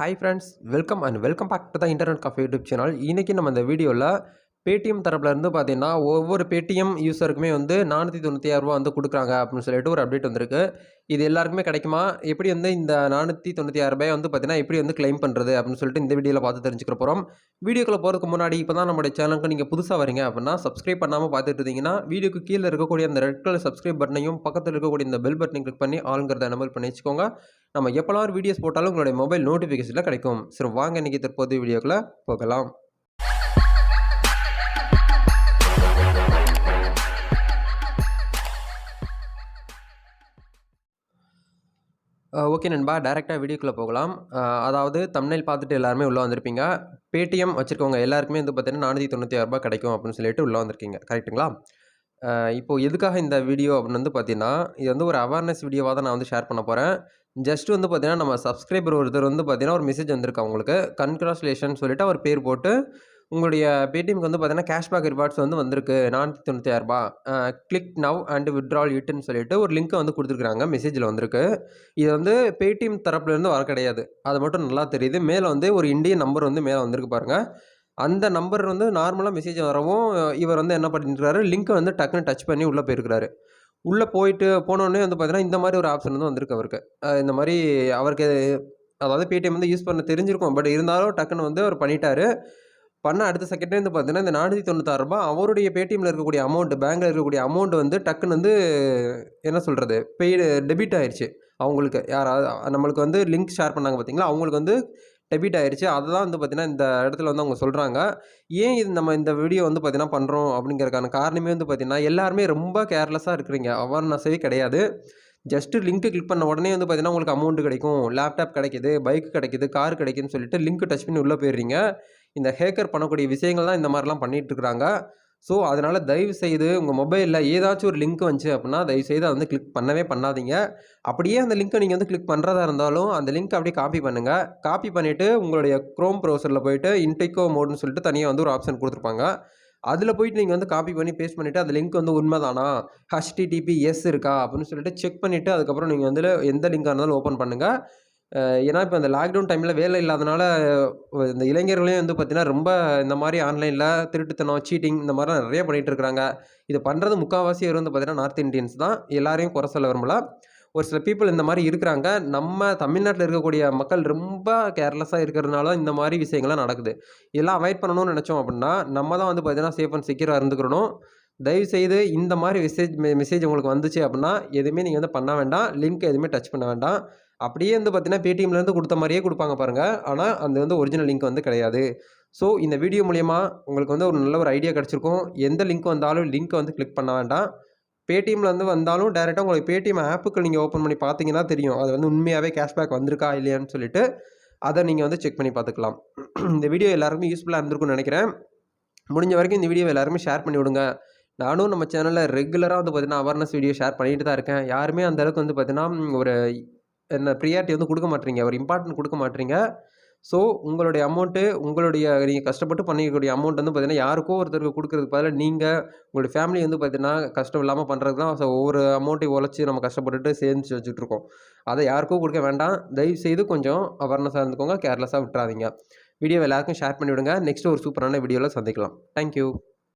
Hi friends welcome and welcome back to the internet coffee YouTube channel இன்றைக்கி நம்ம இந்த வீடியோவில் பேடிஎம் தரப்புலேருந்து பார்த்தீங்கன்னா ஒவ்வொரு பேடிஎம் யூஸருக்குமே வந்து நானூற்றி தொண்ணூற்றி ஆறுரூவா வந்து கொடுக்குறாங்க அப்படின்னு சொல்லிட்டு ஒரு அப்டேட் வந்திருக்கு. இது எல்லாருக்குமே கிடைக்குமா? எப்படி வந்து இந்த நானூற்றி தொண்ணூற்றி ஆறு ரூபாய் வந்து பார்த்தீங்கன்னா எப்படி வந்து க்ளைம் பண்ணுறது அப்படின்னு சொல்லிட்டு இந்த வீடியோவில் பார்த்து தெரிஞ்சுக்கிற போகிறோம் வீடியோக்குள்ள போகிறதுக்கு முன்னாடி இப்போ தான் நம்மளுடைய சேனலுக்கு நீங்கள் புதுசாக வரீங்க அப்படின்னா சப்ஸ்கிரைப் பண்ணாமல் பார்த்துட்டு இருந்தீங்கன்னா வீடியோக்கு கீழே இருக்கக்கூடிய அந்த ரெட் கலர் சப்ஸ்கிரைப் பட்டனையும் பக்கத்தில் இருக்கக்கூடிய இந்த பெல் பட்டனையும் கிளிக் பண்ணி ஆளுங்கிறத எனபிள் பண்ணி வச்சுக்கோங்க. நம்ம எப்போலாம் ஒரு வீடியோஸ் போட்டாலும் உங்களுடைய மொபைல் நோட்டிஃபிகேஷனில் கிடைக்கும். சரி வாங்க இன்றைக்கி தற்போது வீடியோக்குள்ளே போகலாம். ஓகே நண்பா டேரெக்டாக வீடியோக்குள்ளே போகலாம். அதாவது தமிழில் பார்த்துட்டு எல்லாருமே உள்ளே வந்திருப்பீங்க. பேடிஎம் வச்சுருக்கவங்க எல்லாருக்குமே வந்து பார்த்தீங்கன்னா நானூற்றி தொண்ணூற்றி ஆறுரூபா கிடைக்கும் அப்படின்னு சொல்லிட்டு உள்ளே வந்திருக்கீங்க. கரெக்ட்டுங்களா இப்போது இப்போ எதுக்காக இந்த வீடியோ அப்படின்னு வந்து பார்த்தீங்கன்னா இது வந்து ஒரு அவேர்னஸ் வீடியோவாக தான் நான் வந்து ஷேர் பண்ண போகிறேன் ஜஸ்ட் வந்து பார்த்தீங்கன்னா நம்ம சப்ஸ்கிரைபர் ஒருத்தர் வந்து பார்த்தீங்கன்னா ஒரு மெசேஜ் வந்திருக்கு அவங்களுக்கு. கன்க்ராச்சுலேஷன் சொல்லிட்டு அவர் பேர் போட்டு உங்களுடைய பேடிஎம்க்கு வந்து பார்த்தீங்கன்னா கேஷ்பேக் ரிவார்ட்ஸ் வந்து வந்திருக்கு. நானூற்றி தொண்ணூற்றி ஆறுரூபா கிளிக் நவ் அண்ட் விட்ரால் இட்டுன்னு சொல்லிட்டு ஒரு லிங்க்கை வந்து கொடுத்துருக்குறாங்க. மெசேஜில் வந்திருக்கு. இது வந்து பேடிஎம் தரப்புலேருந்து வர கிடையாது. அது மட்டும் நல்லா தெரியுது. மேலே வந்து ஒரு இந்தியன் நம்பர் வந்து மேலே வந்திருக்கு பாருங்கள் அந்த நம்பர் வந்து நார்மலாக மெசேஜ் வரவும் இவர் வந்து என்ன பண்ணிருக்காரு லிங்க்கை வந்து டக்குன்னு டச் பண்ணி உள்ளே போயிருக்கிறாரு. உள்ளே போயிட்டு போனோடனே வந்து பார்த்தீங்கன்னா இந்த மாதிரி ஒரு ஆப்ஷன் வந்து வந்திருக்கு அவருக்கு. இந்த மாதிரி அவருக்கு அதாவது பேடிஎம் வந்து யூஸ் பண்ண தெரிஞ்சிருக்கும். பட் இருந்தாலும் டக்குன்னு வந்து அவர் பண்ணிட்டாரு. பண்ண அடுத்த செகண்டே வந்து பார்த்தீங்கன்னா இந்த நானூற்றி தொண்ணூத்தாறு ரூபாய் அவருடைய பேடிஎம்மில் இருக்கக்கூடிய அமௌண்ட் பேங்க்கில் இருக்கக்கூடிய அமௌண்ட் வந்து டக்குன்னு வந்து என்ன சொல்கிறது பெய்டு டெபிட் ஆயிடுச்சு. அவங்களுக்கு யாராவது நம்மளுக்கு வந்து லிங்க் ஷேர் பண்ணாங்க பார்த்தீங்களா அவங்களுக்கு வந்து டெபிட் ஆயிடுச்சு. அதுதான் வந்து பார்த்தீங்கன்னா இந்த இடத்துல வந்து அவங்க சொல்கிறாங்க ஏன் இது நம்ம இந்த வீடியோ வந்து பார்த்திங்கன்னா பண்ணுறோம் அப்படிங்கிறதுக்கான காரணமே வந்து பார்த்திங்கன்னா எல்லாருமே ரொம்ப கேர்லெஸ்ஸாக இருக்கிறீங்க. அவேர்னஸே கிடையாது. ஜஸ்ட்டு லிங்க்கு கிளிக் பண்ண உடனே வந்து பார்த்தீங்கன்னா உங்களுக்கு அமௌண்ட் கிடைக்கும். லேப்டாப் கிடைக்குது பைக் கிடைக்குது கார் கிடைக்குதுன்னு சொல்லிட்டு லிங்க் டச் பண்ணி உள்ளே போயிடுறீங்க. இந்த ஹேக்கர் பண்ணக்கூடிய விஷயங்கள் தான் இந்த மாதிரிலாம் பண்ணிகிட்ருக்குறாங்க இருக்கிறாங்க ஸோ அதனால் தயவு செய்து உங்கள் மொபைலில் ஏதாச்சும் ஒரு லிங்க் வந்துச்சு அப்படின்னா தயவு செய்து அதை வந்து கிளிக் பண்ணவே பண்ணாதீங்க. அப்படியே அந்த லிங்க்கை நீங்கள் வந்து கிளிக் பண்ணுறதா இருந்தாலும் அந்த லிங்க் அப்படியே காப்பி பண்ணுங்கள் காப்பி பண்ணிவிட்டு உங்களுடைய க்ரோம் ப்ரௌசரில் போயிட்டு இன்டெக்கோ மோட்னு சொல்லிட்டு தனியாக வந்து ஒரு ஆப்ஷன் கொடுத்துருப்பாங்க. அதில் போயிட்டு நீங்கள் வந்து காப்பி பண்ணி பேஸ்ட் பண்ணிவிட்டு அந்த லிங்க் வந்து உண்மைதானா? ஹச்டிடிபி எஸ் இருக்கா? அப்படின்னு சொல்லிட்டு செக் பண்ணிவிட்டு அதுக்கப்புறம் நீங்கள் வந்து எந்த லிங்காக இருந்தாலும் ஓப்பன் பண்ணுங்கள் ஏன்னா இப்போ இந்த லாக்டவுன் டைமில் வேலை இல்லாதனால இந்த இளைஞர்களையும் வந்து பார்த்தீங்கன்னா ரொம்ப இந்த மாதிரி ஆன்லைனில் திருட்டுத்தனம் சீட்டிங் இந்த மாதிரிலாம் நிறைய பண்ணிகிட்டு இருக்கிறாங்க இது பண்ணுறது முக்கால்வாசி பேர் வந்து பார்த்திங்கன்னா நார்த் இந்தியன்ஸ் தான். எல்லாரையும் குறை சொல்ல விரும்பல. ஒரு சில பீப்புள் இந்த மாதிரி இருக்கிறாங்க. நம்ம தமிழ்நாட்டில் இருக்கக்கூடிய மக்கள் ரொம்ப கேர்லெஸ்ஸாக இருக்கிறதுனால இந்த மாதிரி விஷயங்கள்லாம் நடக்குது. இதெல்லாம் அவாய்ட் பண்ணணும்னு நினச்சோம் அப்படின்னா நம்ம தான் வந்து பார்த்தீங்கன்னா சேஃப் அண்ட் செக்யூராக இருந்துக்கணும். தயவுசெய்து இந்த மாதிரி மெசேஜ் மெசேஜ் உங்களுக்கு வந்துச்சு அப்படின்னா எதுவுமே நீங்கள் வந்து பண்ண வேண்டாம். லிங்க் எதுவுமே டச் பண்ண வேண்டாம். அப்படியே வந்து பார்த்தீங்கன்னா பேடிஎம்லேருந்து கொடுத்த மாதிரியே கொடுப்பாங்க பாருங்கள் ஆனால் அந்த வந்து ஒரிஜினல் லிங்க் வந்து கிடையாது. ஸோ இந்த வீடியோ மூலயமா உங்களுக்கு வந்து ஒரு நல்ல ஒரு ஐடியா கிடச்சிருக்கும். எந்த லிங்க் வந்தாலும் லிங்க்கை வந்து கிளிக் பண்ண வேண்டாம். பேடிஎம்ல வந்து வந்தாலும் டேரெக்டாக உங்களுக்கு பேடிஎம் ஆப்புக்கு நீங்கள் ஓப்பன் பண்ணி பார்த்தீங்கன்னா தெரியும். அது வந்து உண்மையாகவே கேஷ்பேக் வந்திருக்கா இல்லையான்னு சொல்லிட்டு அதை நீங்கள் வந்து செக் பண்ணி பார்த்துக்கலாம். இந்த வீடியோ எல்லாருக்குமே யூஸ்ஃபுல்லாக இருந்திருக்கும்னு நினைக்கிறேன். முடிஞ்ச வரைக்கும் இந்த வீடியோ எல்லாருமே ஷேர் பண்ணி விடுங்க. நானும் நம்ம சேனலில் ரெகுலராக வந்து பார்த்தீங்கன்னா அவேர்னஸ் வீடியோ ஷேர் பண்ணிட்டு தான் இருக்கேன். யாருமே அந்த அளவுக்கு வந்து பார்த்திங்கன்னா ஒரு என்ன ப்ரியாரிட்டி வந்து கொடுக்க மாட்டீங்க. ஒரு இம்பார்ட்டன்ட் கொடுக்க மாட்டீங்க. ஸோ உங்களுடைய அமௌண்ட்டு உங்களுடைய நீங்கள் கஷ்டப்பட்டு பண்ணிக்கக்கூடிய அமௌண்ட் வந்து பார்த்தீங்கன்னா யாருக்கோ ஒருத்தருக்கு கொடுக்குறதுக்கு பதிலாக நீங்கள் உங்களுடைய ஃபேமிலி வந்து பார்த்தீங்கன்னா கஷ்டம் இல்லாமல் பண்ணுறது தான் ஸோ ஒவ்வொரு அமௌண்ட்டையும் உழைச்சி நம்ம கஷ்டப்பட்டுட்டு சேமித்து வச்சுட்ருக்கோம் அதை யாருக்கோ கொடுக்க வேண்டாம். தயவு செய்து கொஞ்சம் அவேர்னஸாக இருந்துக்கோங்க. கேர்லெஸ்ஸாக விட்டுறாதீங்க. வீடியோ எல்லாருக்கும் ஷேர் பண்ணிவிடுங்க. நெக்ஸ்ட் ஒரு சூப்பரான வீடியோவில் சந்திக்கலாம். தேங்க்யூ